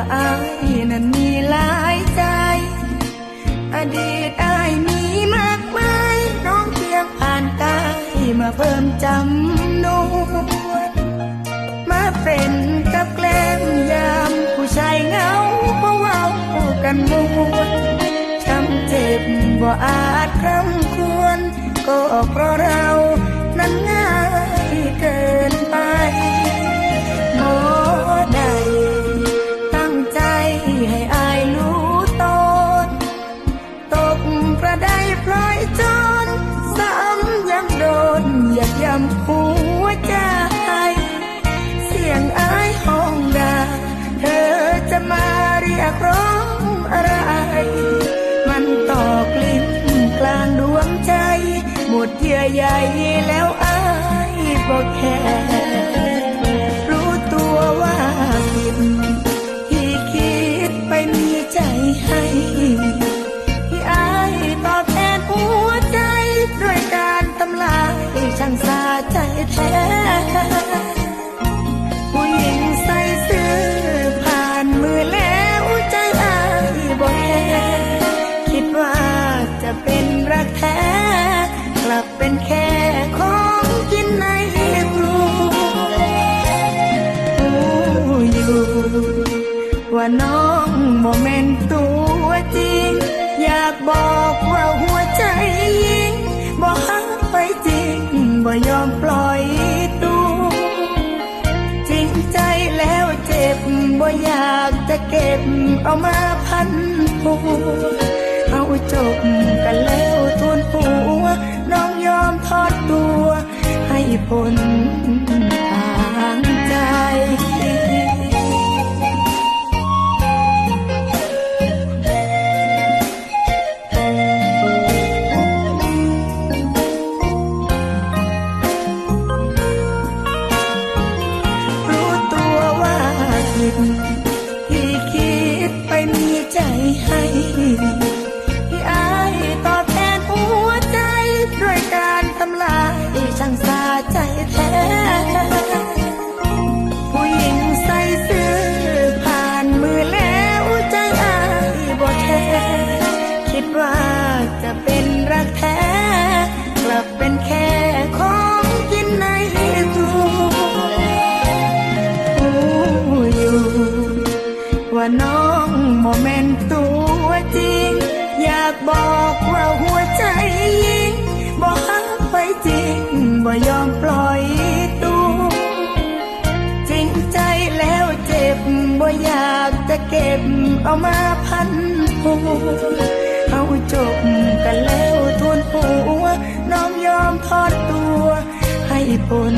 ว่อายนั้นมีหลายใจ อดีตอายมีมากมายน้องเพียงผ่านกายมาเพิ่มจำนวนมาเป็นกับแกล้มยามผู้ชายเงาเพราะว่ากันมวนช้ำเจ็บบ่อาจคร่ำควร ก็เพราะเรานั้นง่ายเกินไป หมดเยื่อใยแล้วอายบอกแค่รู้ตัวว่าผิดที่คิดไปมีใจให้ที่อายตอบแทนหัวใจ ด้วยการทำลายช่างสาใจแท้ บเป็นแค่ของกินในครัวอยู่ ว่าน้องโมเมนตัวจริง อยากบอกว่าหัวใจยิงบอกหักไปจริงบ่ยอมปล่อยตัวจริงใจแล้วเจ็บบ่อยากจะเก็บเอามาพันหัวเอาจบกันแล้วทวนหัว คน เมนตัวจริง อยากบอกว่าหัวใจยิงบอกหักไปจริงบ่ยอมปล่อยตัวจริงใจแล้วเจ็บบ่อยากจะเก็บเอามาพันหัวเอาจบกันแล้วทวนหัวน้องยอมทอดตัวให้พ้น